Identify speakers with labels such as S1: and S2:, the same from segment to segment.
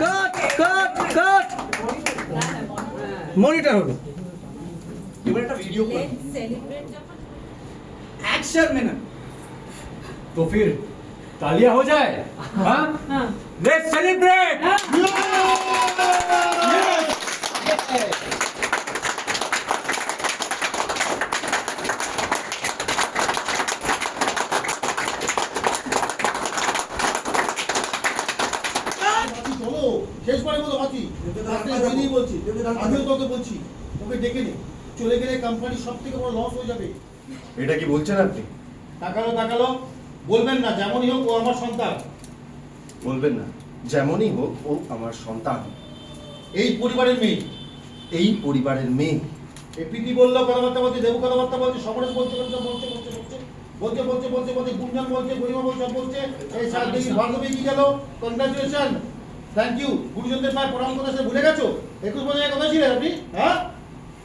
S1: কাট কাট কাট monitor হলো এবার একটা ভিডিও করো
S2: सेलिब्रेट जब
S1: एक्शन में ना तो फिर तालियां हो जाए हाँ लेट्स सेलिब्रेट
S3: ওকে ডেকে নে। চলে গেলে কোম্পানি সব থেকে বড় লস হয়ে যাবে।
S4: এটা কি বলছেন আপনি?
S3: তাকালো তাকালো। বলবেন না যেমনই হোক ও আমার সন্তান।
S4: বলবেন না যেমনই হোক ও আমার সন্তান।
S3: এই পরিবারের মেয়ে।
S4: এই পরিবারের মেয়ে।
S3: এই প্রীতি বলল কথাবার্তা বলছে দেবু কথাবার্তা বলছে সমরেশ বলছে বলছে বলছে বলছে বলছে বলছে বলছে বলছে বলছে গুঞ্জন বলছে গরিমা বলছে বলছে। এই সাত দেখি বান্ধবী কি গেল? কনগ্রাচুলেশন থ্যাংক ইউ গুরুজনদের পায়ে প্রণাম কথা সে ভুলে গেছো? একুশ বছরের কথা ছিলেন আপনি? হ্যাঁ?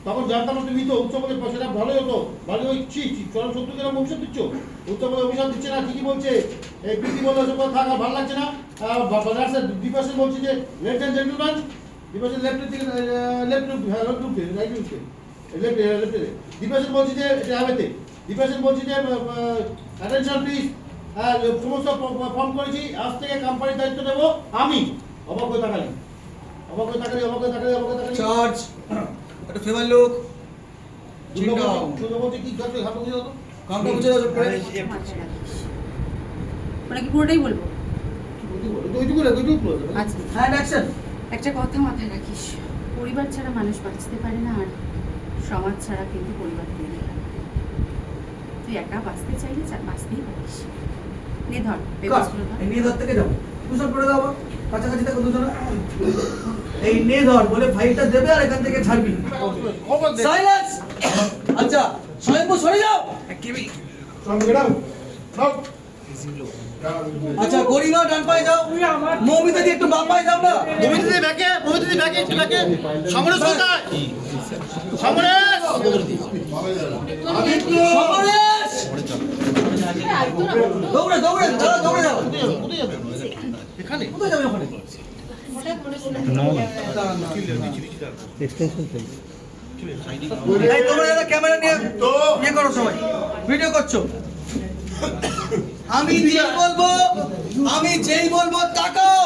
S3: তখন জানতাম তুমি তো উচ্চপদে সেটা ভালোই হতো। ভালো ওই ছি চরম শত্রু কেন অভিশাপ দিচ্ছ? উচ্চপদে অভিশাপ দিচ্ছে না, ঠিকই বলছে। এই প্রীতি বলল সব কথা থাক ভালো লাগছে না। বাজার ডিপাসেন বলছে যে লেফট হ্যান্ড জেন্টলম্যান ডিপাসেন লেফট থেকে লেফট হ্যাঁ left route right route left left ডিপাসেন বলছে যে, এটা হবেতে ডিপাসেন বলছে যে অ্যাটেনশন প্লিজ হ্যাঁ সমস্ত ফর্ম করেছি, আজ থেকে কোম্পানির দায়িত্ব নেব আমি। অবাক হয়ে তাকালি অবাক হয়ে তাকালি অবাক হয়ে তাকালি অবাক হয়ে তাকালি
S1: চার্জ একটা লুক।
S3: কি হাত দিয়ে দাও
S1: কামটা দাও
S2: কি পুরোটাই বলব। আচ্ছা। কথা মাথায় রাখিস। পরিবার ছাড়া মানুষ বাঁচতে পারে না আর সমাজ ছাড়া কিন্তু পরিবার তৈরি হয় তুই একা বাঁচতে চাইলে বাঁচতেই পারিস। নে ধর
S1: কাট
S2: পেপারসগুলো ধর।
S1: এই নিয়ে ধর থেকে যাও পুষপ করে দাও কাছাকাছি থাকো দুজনে এই নিয়ে ধর বলে ফাইলটা দেবে আর এখান থেকে ছাড়বি সাইলেন্স আচ্ছা স্বয়ম্ভু সরে যাও। আচ্ছা গরিমা ডান পায়ে যাও মৌমিতা দি একটু বাম পায়ে যাও না
S3: মমিতা দি ব্যাকে, মমিতা দি ব্যাকে, একটু ব্যাকে। সমরেশ কোথায়? সমরেশ! আদিত্য!
S1: সমরেশ দৌড়ে দৌড়ে দৌড়ে যাও?
S3: এখানে?
S1: কোথায় যাবে ওখানে? তোমরা ক্যামেরা নিয়ে ইয়ে করো সবাই ভিডিও করছ। আমি যেই বলব আমি যেই বলব তাকাও।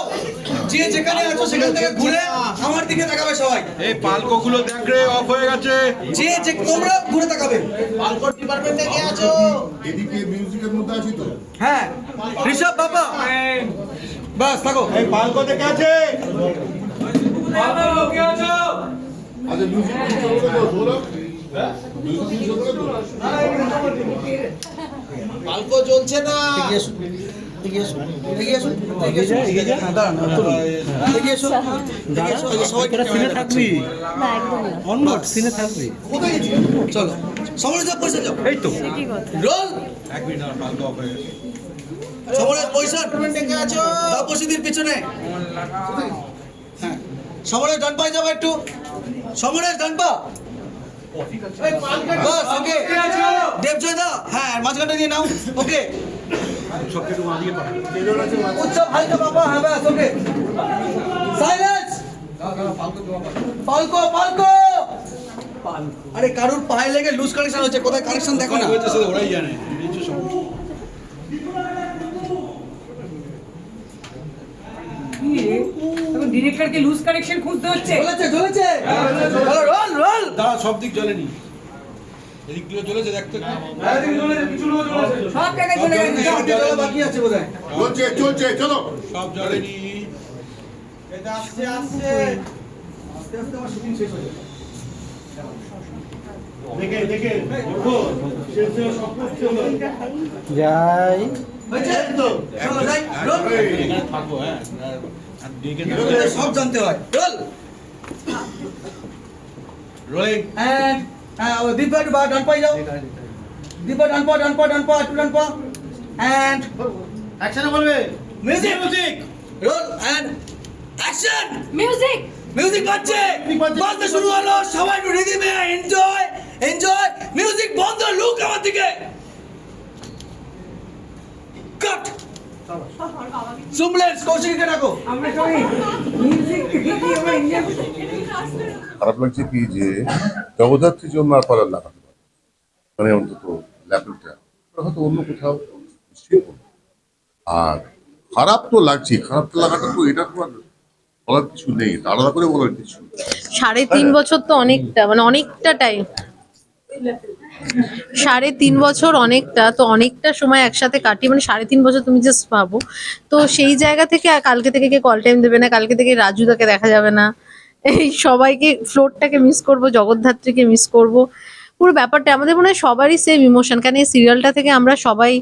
S1: যে যেখানে আছো সেখান থেকে ঘুরে আমার দিকে তাকাবে সবাই।
S5: এই পালকোগুলো দেখ রে অফ হয়ে গেছে।
S1: যে যে তোমরা ঘুরে তাকাবে।
S4: এদিকে মিউজিকের মধ্যে আছি তো।
S1: হ্যাঁ ঋষভ বাবা। বাস থাকো।
S5: এই পালকো থেকে আছে?
S4: আচ্ছা লুচি চলবে তো ধরো
S6: পালকো চলছে না।
S1: চলো সমালোচনা পয়সা যাও। এই তো। রোল।
S5: এক মিনিট আমার হয়ে গেছে।
S1: সমরেশ
S6: দেখে
S1: তাপসীদের পিছনে। হ্যাঁ সমরেশ ডান যাব একটু। সমরেশ ডান ওকে। হ্যাঁ নাও। ওকে। উৎসব বাবা হ্যাঁ বাস, ওকে। পালকো আরে, কারুর পায়ে লেগে লুজ কানেকশন হচ্ছে কোথায় কানেকশন দেখো না।
S5: ওরাই জানে।
S7: ডিরেক্টরকে লুজ কানেকশন খুঁজতে হচ্ছে।
S1: চলেছে চলেছে রোল রোল।
S5: দাঁড়া সব দিক জ্বলেনি এদিক দিয়ে চলেছে দেখতে।
S7: সব জায়গায় চলে গেছে।
S1: বাকি আছে বোধহয়।
S4: চলছে চলছে চলো।
S5: সব জ্বলেনি
S6: আসছে আসছে।
S1: আস্তে আস্তে আমার শুটিং শেষ হয়ে যাবে।
S3: দেখে দেখে শেষে সব করছে হলো।
S1: হয়েছে তো? চলো যাই। রোল।
S5: এখানে থাকব হ্যাঁ।
S1: সব জানতে হয়। রোল!
S5: রোলিং।
S1: এন্ড দীপা একটু বা- ডান পায়ে যাও। দীপা ডান পা ডান পা ডান পা একটু ডান পা। এন্ড
S3: অ্যাকশনে বলবে।
S1: Music music roll and action
S2: music
S1: music বাজছে! বাজতে শুরু হলো সবাই একটু রিদিমে এনজয় এনজয় মিউজিক বন্ধ লুক আমার দিকে। কৌশিককে ডাকো।
S4: খারাপ লাগছে কি যে জগদ্ধাত্রীর জন্য আর পালার লাগাতে পারে মানে অন্তত লেভেলটা হয়তো অন্য কোথাও নিশ্চয়ই আর খারাপ তো লাগছে খারাপ তো লাগাটা তো এটা তো আর বলার কিছু নেই। আলাদা করে বলার কিছু নেই।
S8: সাড়ে তিন বছর তো অনেকটা মানে অনেকটা টাইম সাড়ে তিন বছর অনেকটা, তো অনেকটা সময় একসাথে কাটিয়ে মানে সাড়ে তিন বছর তুমি জাস্ট ভাবো। তো সেই জায়গা থেকে কালকে থেকে কে কল টাইম দেবে না, কালকে থেকে রাজু রাজুদাকে দেখা যাবে না। এই সবাইকে ফ্লোরটাকে মিস করব, জগদ্ধাত্রীকে মিস করব। পুরো ব্যাপারটা আমাদের মনে হয় সবারই সেম ইমোশন কারণ এই সিরিয়ালটা থেকে আমরা সবাই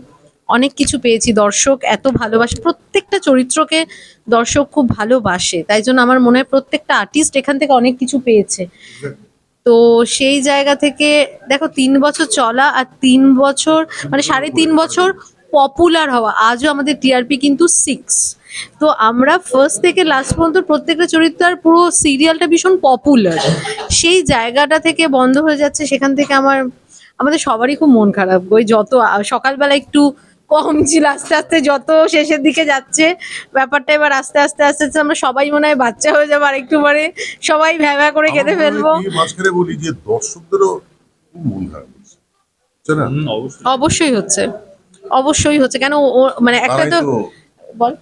S8: অনেক কিছু পেয়েছি। দর্শক এত ভালোবাসে, প্রত্যেকটা চরিত্রকে দর্শক খুব ভালোবাসে। তাই জন্য আমার মনে হয় প্রত্যেকটা আর্টিস্ট এখান থেকে অনেক কিছু পেয়েছে। তো সেই জায়গা থেকে দেখো তিন বছর চলা আর তিন বছর মানে সাড়ে তিন বছর পপুলার হওয়া। আজও আমাদের টিআরপি কিন্তু সিক্স তো আমরা ফার্স্ট থেকে লাস্ট পর্যন্ত প্রত্যেকটা চরিত্র আর পুরো সিরিয়ালটা ভীষণ পপুলার সেই জায়গাটা থেকে বন্ধ হয়ে যাচ্ছে সেখান থেকে আমার আমাদের সবারই খুব মন খারাপ ওই যত সকালবেলা একটু কম ছিল আস্তে আস্তে যত শেষের দিকে যাচ্ছে ব্যাপারটা এবার আস্তে আস্তে আস্তে আস্তে আমরা সবাই মনে হয় বাচ্চা হয়ে যাব আর একটু পরে সবাই ভ্যাভা করে কেঁদে
S4: হয়
S8: ফেলব।
S4: মাঝখানে বলি যে দর্শকদেরও খুব মন খারাপ হচ্ছে।
S8: অবশ্যই। হচ্ছে। অবশ্যই হচ্ছে। কেন মানে একটা তো
S4: তো
S8: বল।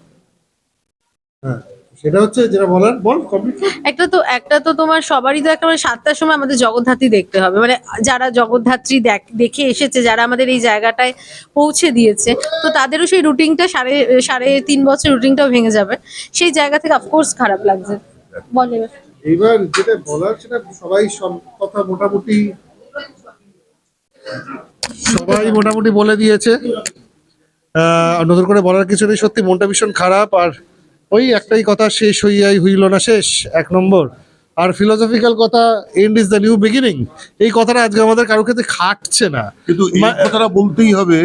S3: সেটা হচ্ছে যেটা বলার বল কমপ্লিট
S8: একটা তো একটা তো তোমার সবারই তো একটা মানে সাতটার সময় আমাদের জগদ্ধাত্রী দেখতে হবে। মানে যারা জগদ্ধাত্রী দেখ- এসেছে যারা আমাদের এই জায়গাটায় পৌঁছে দিয়েছে তো তাদেরও সেই রুটিনটা সাড়ে সাড়ে তিন বছর রুটিনটাও ভেঙে যাবে। সেই জায়গা থেকে অফকোর্স খারাপ লাগছে। বল
S3: এইবার যেটা বলার সেটা সবাই সব কথা মোটামুটি সবাই মোটামুটি বলে দিয়েছে। আহ, নতুন করে বলার কিছু নেই সত্যি মনটা ভীষণ খারাপ আর ওই একটাই কথা শেষ হইয়াই হইল না শেষ এক নম্বর। আর ফিলোসফিক্যাল কথা end is the new beginning এই কথাটা আজকে আমাদের কারোর ক্ষেত্রে খাটছে না।
S4: কিন্তু এই কথাটা বলতেই হবে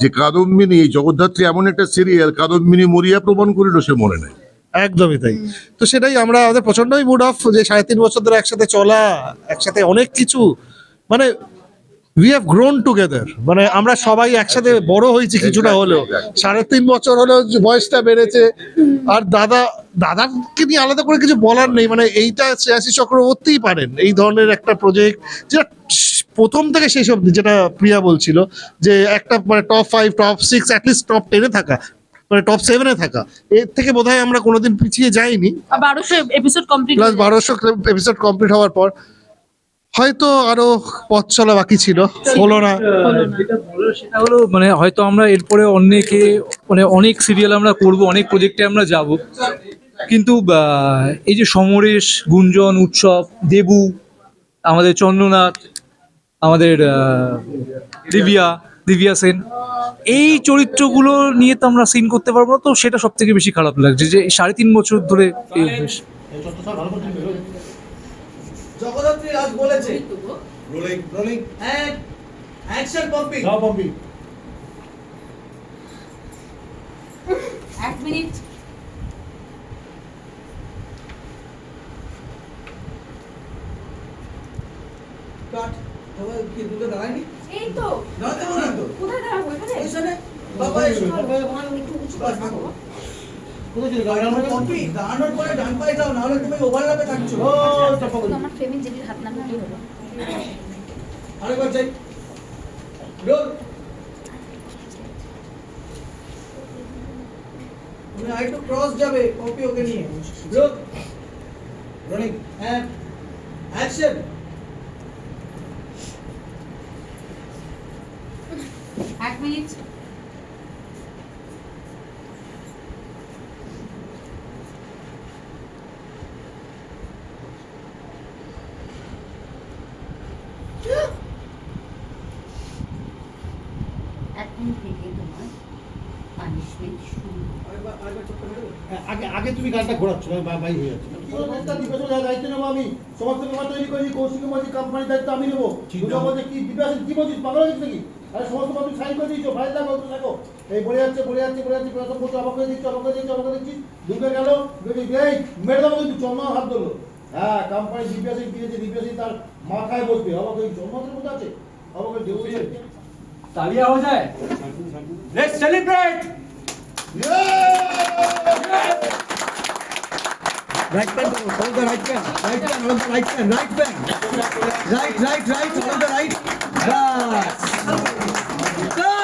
S4: যে কাদম্বিনী এই জগদ্ধাত্রী এমন একটা সিরিয়াল কাদম্বিনী মরিয়া প্রমাণ করিল সে মনে নেই।
S3: একদমই তাই। তো সেটাই আমরা আমাদের প্রচন্ডই মুড অফ যে সাড়ে তিন বছর ধরে একসাথে চলা একসাথে অনেক কিছু। মানে উই হ্যাভ গ্রোন টুগেদার মানে আমরা সবাই একসাথে বড় হয়েছি কিছুটা হলেও। সাড়ে তিন বছর হলেও বয়সটা বেড়েছে। আর দাদা দাদাকে নিয়ে আলাদা করে কিছু বলার নেই। মানে এইটা শ্রেয়াসী চক্রবর্তীই পারেন এই ধরনের একটা প্রজেক্ট যেটা প্রথম থেকে শেষ অব্দি যেটা প্রিয়া বলছিল যে একটা মানে top five top six at least top টেনে থাকা মানে টপ সেভেনে থাকা। এর থেকে বোধহয় আমরা কোনোদিন পিছিয়ে যাইনি।
S8: আর বারোশো এপিসোড কমপ্লিট
S3: প্লাস বারোশো এপিসোড কমপ্লিট হওয়ার পর হয়তো আরও পথ চলা বাকি ছিল। হলো না।
S9: সেটা হলো মানে হয়তো আমরা এরপরে অনেকে মানে অনেক সিরিয়াল আমরা করব অনেক প্রজেক্টে আমরা যাব। কিন্তু এই যে সমরেশ গুঞ্জন উৎসব দেবু আমাদের চন্দ্রনাথ আমাদের দিব্যা দিব্যা সেন এই চরিত্রগুলো নিয়ে তো আমরা সিন করতে পারব না। তো সেটা সব থেকে বেশি খারাপ লাগছে যে সাড়ে তিন বছর ধরে এই অভ্যেস
S1: জগদ্ধাত্রী আজ বলেছে। Rolling rolling and action pumping.
S2: এক মিনিট।
S1: কাট। সবাই কি দুটো দাঁড়ায়নি?
S2: এই তো।
S1: দাঁড়াতে বললাম তো।
S2: কোথায় দাঁড়াবো এখানে?
S1: ওইখানে বাবা এসো
S2: একটু উঁচু করে আমার ফ্রেমে যেটির হাত নামলেই হলো
S1: আরেকবার চাই রোল। তুমি আরেকটু ক্রস যাবে কপি ওকে নিয়ে। রোল। রনিং অ্যাকশন
S2: এক মিনিট এখন থেকে তোমার পানিশমেন্ট শুরু
S3: হ্যাঁ, আগে আগে তুমি গানটা ঘোরাচ্ছ বাই হয়ে যাচ্ছে দায়িত্ব নেব আমি? সমস্ত পেপার তৈরি করি কৌশিকের মধ্যে কোম্পানির দায়িত্ব আমি নেব। কি দিব্যাসী কি বলছিস পাগল হয়েছিস নাকি? আরে সমস্ত পেপার সাইন করে দিয়েছ ফাইল দেখো দেখো এই বলে যাচ্ছে বলে যাচ্ছে বলে যাচ্ছে প্রথম বলছো অবাক করে দিচ্ছি অবাক করে দিচ্ছি অবাক করে দিচ্ছি। ঢুকে গেল এই মেরে দেবো কিন্তু চন্দ্র হাত ধরলো। হ্যাঁ কোম্পানি দিব্যাসী দিয়েছে দিব্যাসী তার মাথায় বসবে। অবাক ওই জন্মাত্রের মধ্যে আছে। অবাক করে
S6: তালিয়া হয়ে যায়। Let's celebrate
S1: Right hand, hold the right hand. Right hand, hold the right hand. Right hand. Right, right, right. Hold the right. That's. That's.